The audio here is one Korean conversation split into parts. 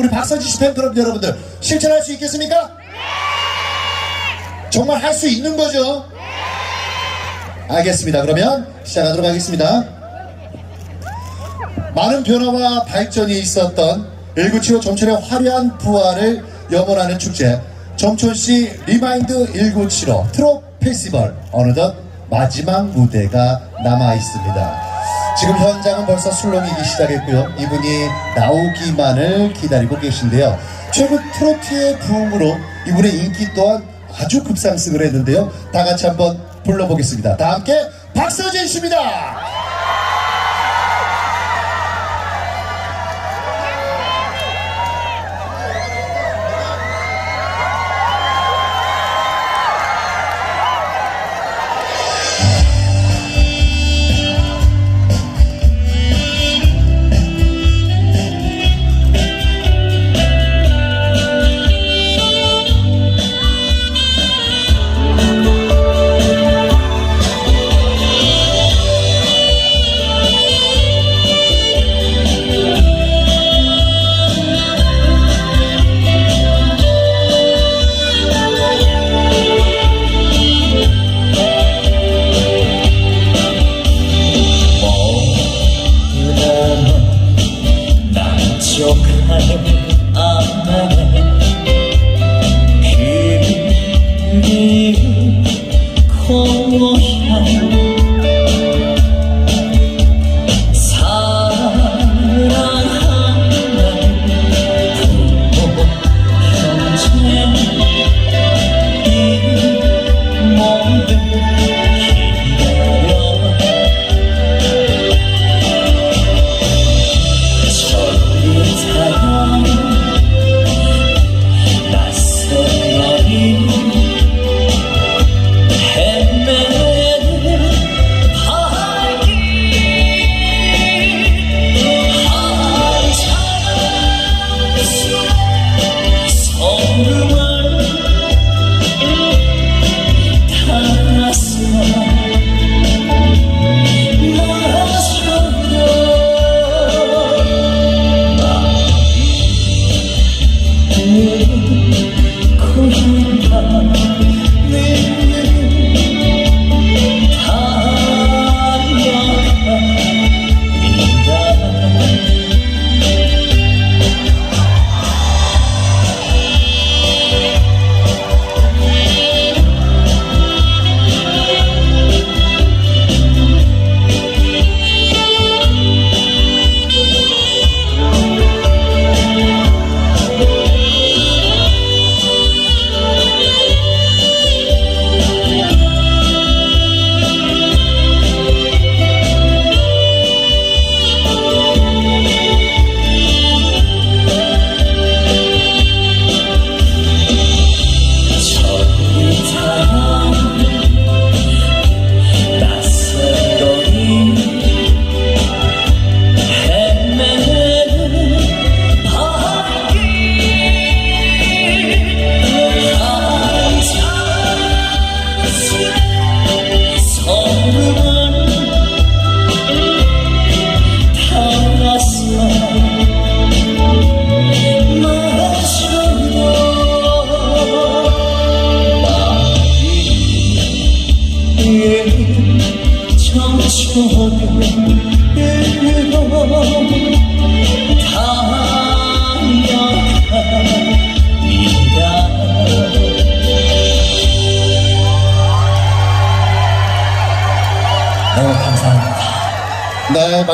우리 박서진 씨 팬클럽 여러분들 실천할 수 있겠습니까? 정말 할 수 있는 거죠? 알겠습니다. 그러면 시작하도록 하겠습니다. 많은 변화와 발전이 있었던 1975 점촌의 화려한 부활을 염원하는 축제 점촌시 리마인드 1975 트롯 페스티벌 어느덧 마지막 무대가 남아 있습니다. 지금 현장은 벌써 술렁이기 시작했고요. 이분이 나오기만을 기다리고 계신데요. 최근 트로트의 부흥으로 이분의 인기 또한 아주 급상승을 했는데요. 다 같이 한번 불러보겠습니다. 다 함께 박서진 씨입니다.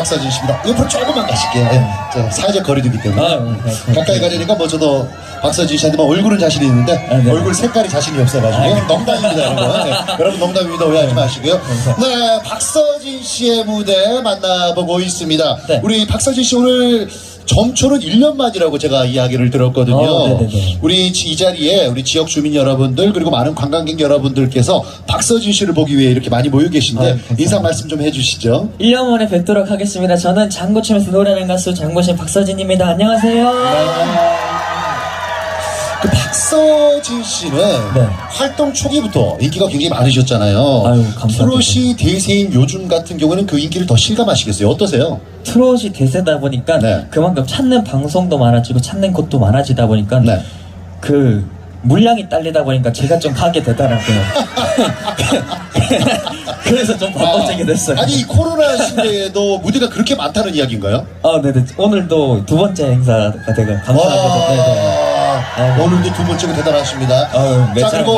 박서진 씨입니다. 옆으로 조금만 가실게요. 예, 저 사회적 거리두기 때문에. 아, 네, 네. 가까이 가려니까 뭐 저도 박서진 씨한테만 얼굴은 자신이 있는데 아, 네. 얼굴 색깔이 자신이 없어가지고 농담입니다, 여러분. 네, 여러분 농담입니다. 오해하지 마시고요. 네, 박서진 씨의 무대 만나보고 있습니다. 네. 우리 박서진 씨 오늘 점초는 1년 만이라고 제가 이야기를 들었거든요. 어, 네네네. 우리 지- 이 자리에 우리 지역 주민 여러분들 그리고 많은 관광객 여러분들께서 박서진 씨를 보기 위해 이렇게 많이 모여 계신데 아. 인사 말씀 좀 해주시죠. 1년 만에 뵙도록 하겠습니다. 저는 치면서 노래하는 가수 장구신 박서진입니다. 안녕하세요. 그 박서진 씨는 네. 활동 초기부터 인기가 굉장히 많으셨잖아요. 아유, 감사합니다. 트롯이 대세인 요즘 같은 경우에는 그 인기를 더 실감하시겠어요? 어떠세요? 트롯이 대세다 보니까 네. 그만큼 찾는 방송도 많아지고 찾는 곳도 많아지다 보니까 네. 그 물량이 딸리다 보니까 제가 좀 하게 되더라고요. 그래서 좀 바꿔지게 됐어요. 아니 이 코로나 시대에도 무대가 그렇게 많다는 이야기인가요? 아, 네네. 오늘도 두 번째 행사가 되고 감사하게도 네네. 아이고. 오늘도 두 번째가 대단하십니다. 아유, 자 그리고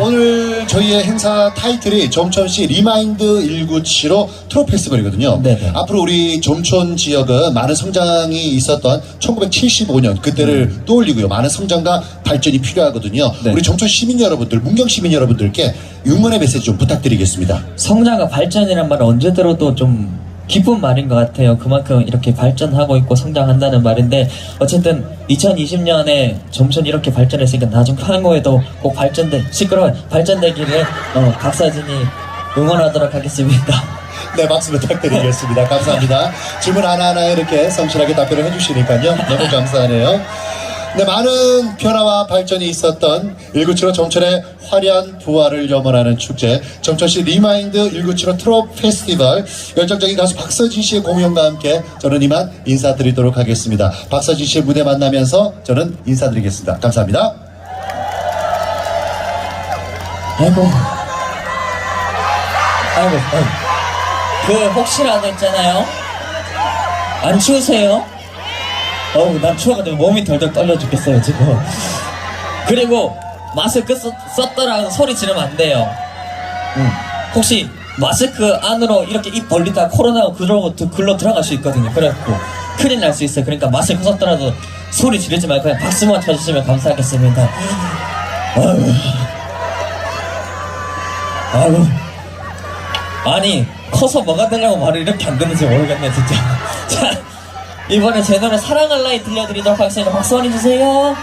오늘 저희의 행사 타이틀이 점천시 리마인드 1975 트롯 페스티벌이거든요. 네네. 앞으로 우리 점천 지역은 많은 성장이 있었던 1975년 그때를 떠올리고요. 많은 성장과 발전이 필요하거든요. 네. 우리 점천 시민 여러분들, 문경 시민 여러분들께 응원의 메시지 좀 부탁드리겠습니다. 성장과 발전이란 말은 언제 들어도 좀 기쁜 말인 것 같아요. 그만큼 이렇게 발전하고 있고 성장한다는 말인데 어쨌든 2020년에 점점 이렇게 발전했으니까 나중 향후에도 꼭 발전돼 시끄러워 발전되기를 어, 박사진이 응원하도록 하겠습니다. 네, 박수 부탁드리겠습니다. 감사합니다. 질문 하나하나 이렇게 성실하게 답변을 해주시니까요. 너무 감사하네요. 네, 많은 변화와 발전이 있었던 1975 정천의 화려한 부활을 염원하는 축제 정천시 리마인드 1975 트롯 페스티벌 열정적인 가수 박서진 씨의 공연과 함께 저는 이만 인사드리도록 하겠습니다. 박서진 씨의 무대 만나면서 저는 인사드리겠습니다. 감사합니다. 아이고 아이고 아이고 그 혹시라도 있잖아요 안 추우세요? 어우 난 추워가지고 몸이 덜덜 떨려 죽겠어요 지금. 그리고 마스크 썼, 썼더라도 소리 지르면 안 돼요. 응. 혹시 마스크 안으로 이렇게 입 벌리다 코로나가 드- 글로 들어갈 수 있거든요. 그래갖고 큰일 날 수 있어요. 그러니까 마스크 썼더라도 소리 지르지 말고 그냥 박수만 쳐주시면 감사하겠습니다. 아유. 아유. 아니 커서 뭐가 되려고 말을 이렇게 안 듣는지 모르겠네 진짜. 자 이번에 제 노래 사랑할 나이 들려드리도록 하겠습니다. 박수 한번 주세요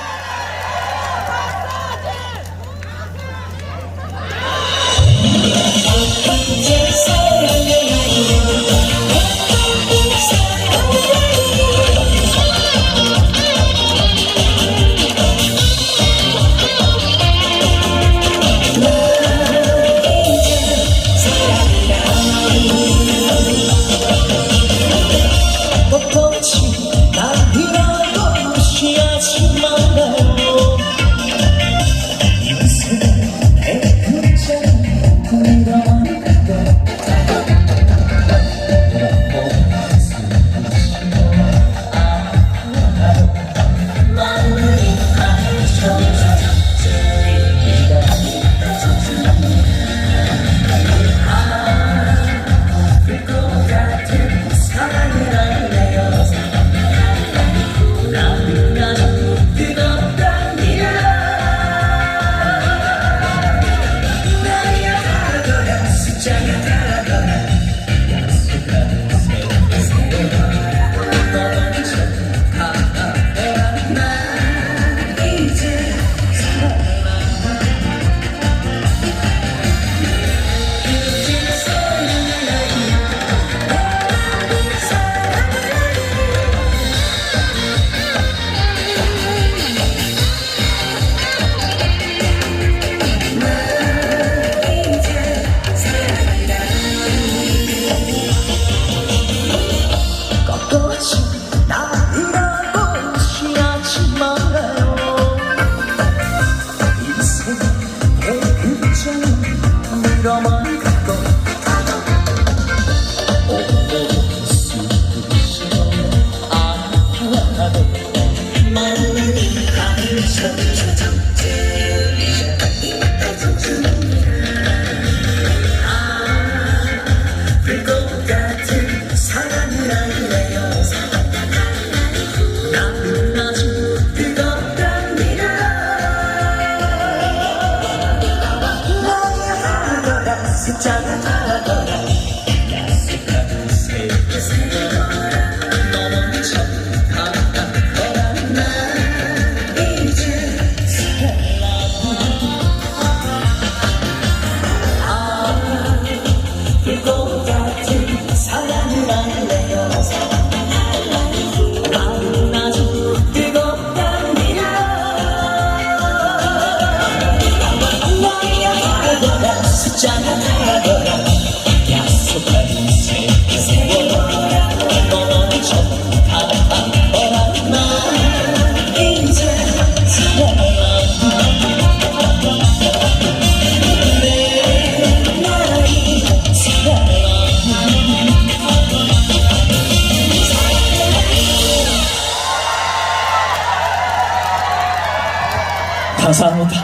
감사합니다.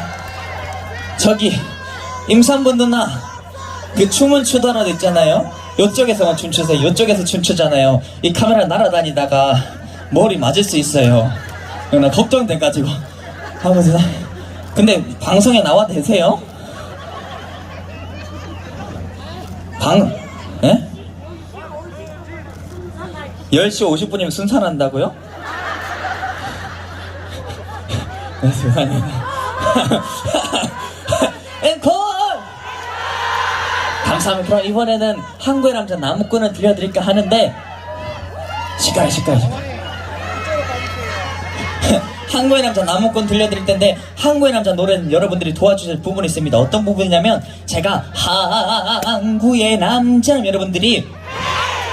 저기 임산부 누나 그 춤은 추더라도 있잖아요. 요쪽에서만 춤추세요. 요쪽에서 춤추잖아요. 이 카메라 날아다니다가 머리 맞을 수 있어요. 나 걱정돼가지고 하면서 근데 방송에 나와 되세요? 방 예? 10시 50분이면 순산한다고요? 네, 죄송합니다. 앵콜! 감사합니다. 그럼 이번에는 한국의 남자 나무꾼을 들려드릴까 하는데 시끄러 시끄러 시끄러 한국의 남자 나무꾼 들려드릴 텐데 한국의 남자 노래는 여러분들이 도와주실 부분이 있습니다. 어떤 부분이냐면 제가 한국의 남자 여러분들이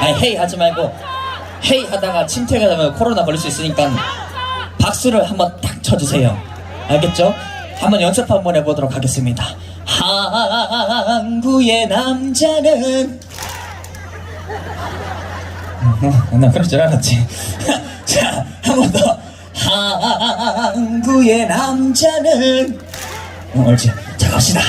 아니 헤이 하지 말고 헤이 하다가 침퇴가 되면 코로나 걸릴 수 있으니까 박수를 한번 딱 쳐주세요. 알겠죠? 한번 연습 한번 해보도록 하겠습니다. 한국의 남자는 어, 나 그럴 줄 알았지. 자, 한 번 더. 항구의 남자는 어, 옳지. 자, 갑시다.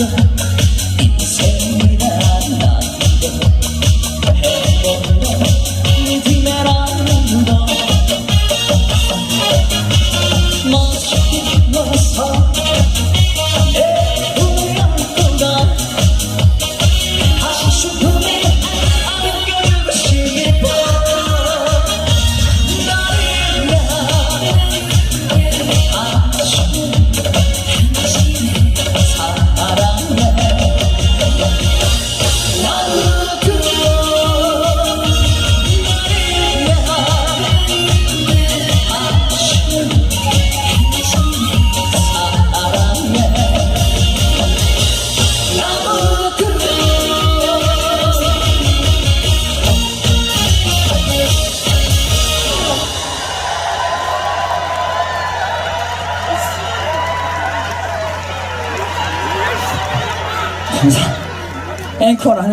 Stop.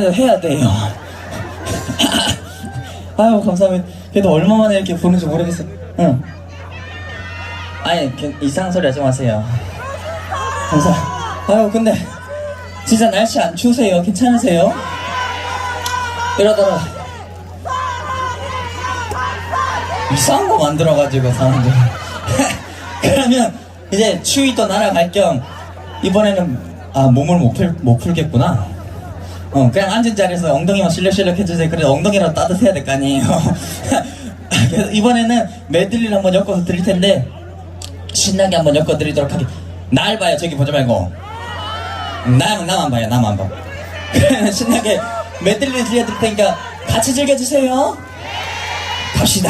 하나 해야 돼요. 아유 감사합니다. 그래도 얼마만에 이렇게 보는지 모르겠어요. 응. 아니 그, 이상한 소리 하지 마세요. 감사. 아유 근데 진짜 날씨 안 추우세요? 괜찮으세요? 이러다가 이상한 거 만들어가지고 사람들. 그러면 이제 추위도 날아갈 겸 이번에는 아 몸을 못, 풀, 못 풀겠구나. 어 그냥 앉은 자리에서 엉덩이만 실력실력 해주세요. 그래 엉덩이라도 따뜻해야 될 거 아니에요. 그래서 이번에는 메들리를 한번 엮어서 드릴 텐데 신나게 한번 엮어 드리도록 하게. 날 봐요. 저기 보지 말고. 나, 나만 봐요. 나만 봐. 신나게 메들리 들려드릴 테니까 같이 즐겨주세요. 갑시다.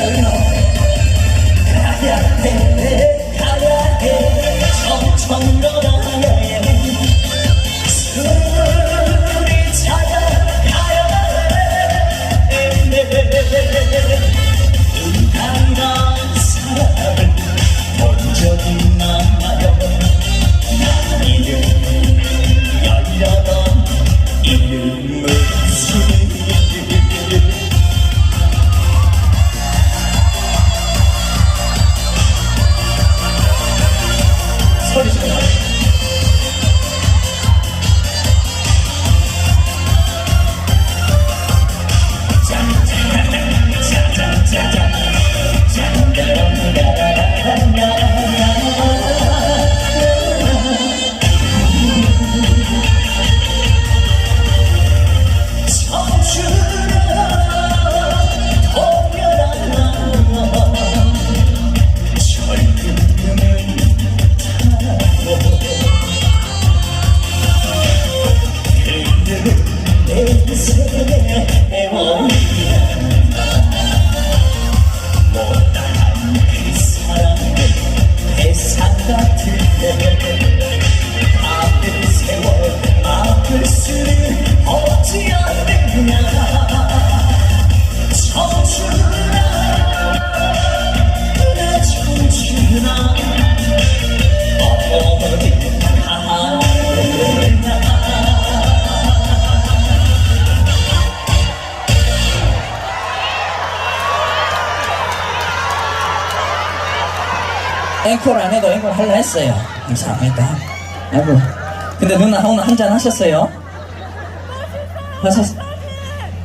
와대 했어요. 감사합니다. 아이고. 근데 누나 오늘 한잔 하셨어요? 하셨,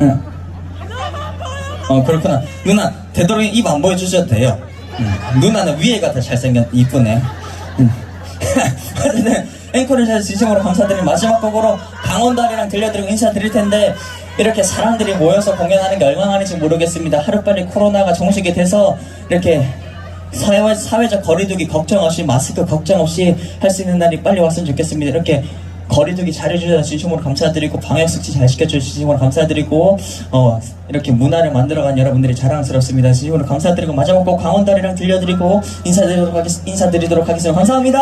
응. 어 그렇구나 누나 되도록 입 안 보여주셔도 돼요 음, 누나는 위에가 더 잘생겼 이쁘네 음. 어쨌든 앵콜을 잘 진심으로 감사드리는 마지막 곡으로 강원달이랑 들려드리고 인사드릴 텐데 이렇게 사람들이 모여서 공연하는 게 얼마나 많은지 모르겠습니다 하루빨리 코로나가 종식이 돼서 이렇게 사회, 사회적 거리두기 걱정 없이 마스크 걱정 없이 할 수 있는 날이 빨리 왔으면 좋겠습니다. 이렇게 거리두기 잘해주셔서 진심으로 감사드리고 방역 수칙 잘 지켜주셔서 진심으로 감사드리고 어, 이렇게 문화를 만들어간 여러분들이 자랑스럽습니다. 진심으로 감사드리고 마지막 곡 강원달이랑 들려드리고 인사드리도록, 하겠, 인사드리도록 하겠습니다. 감사합니다.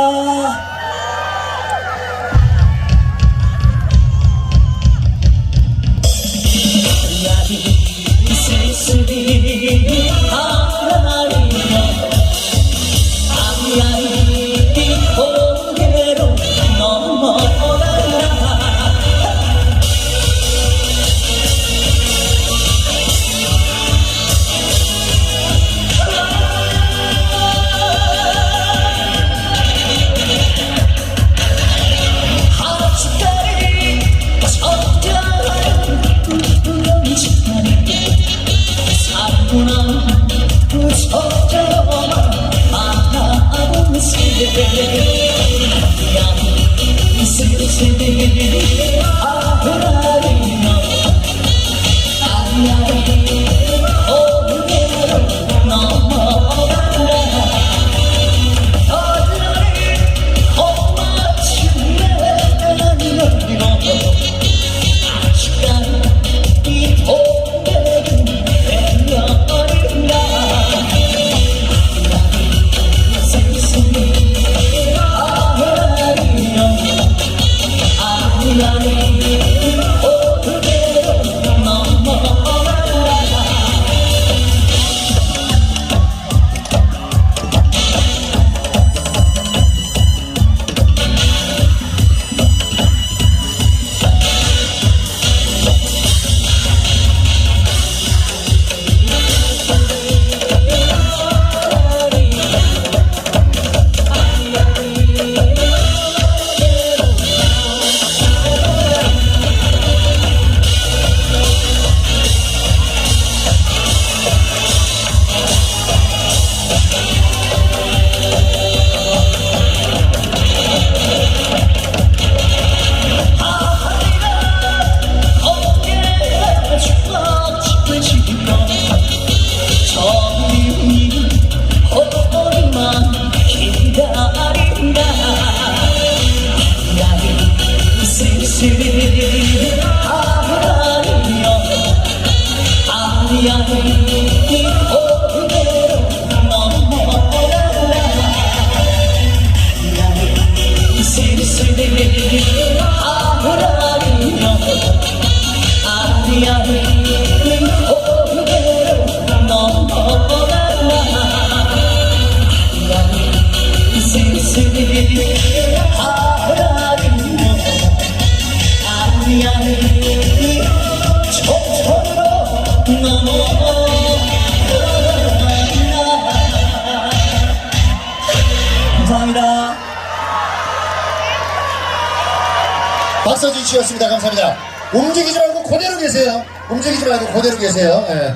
박서진 씨였습니다. 감사합니다. 움직이지 말고 그대로 계세요. 움직이지 말고 그대로 계세요. 예.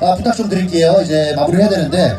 아, 부탁 좀 드릴게요. 이제 마무리 해야 되는데.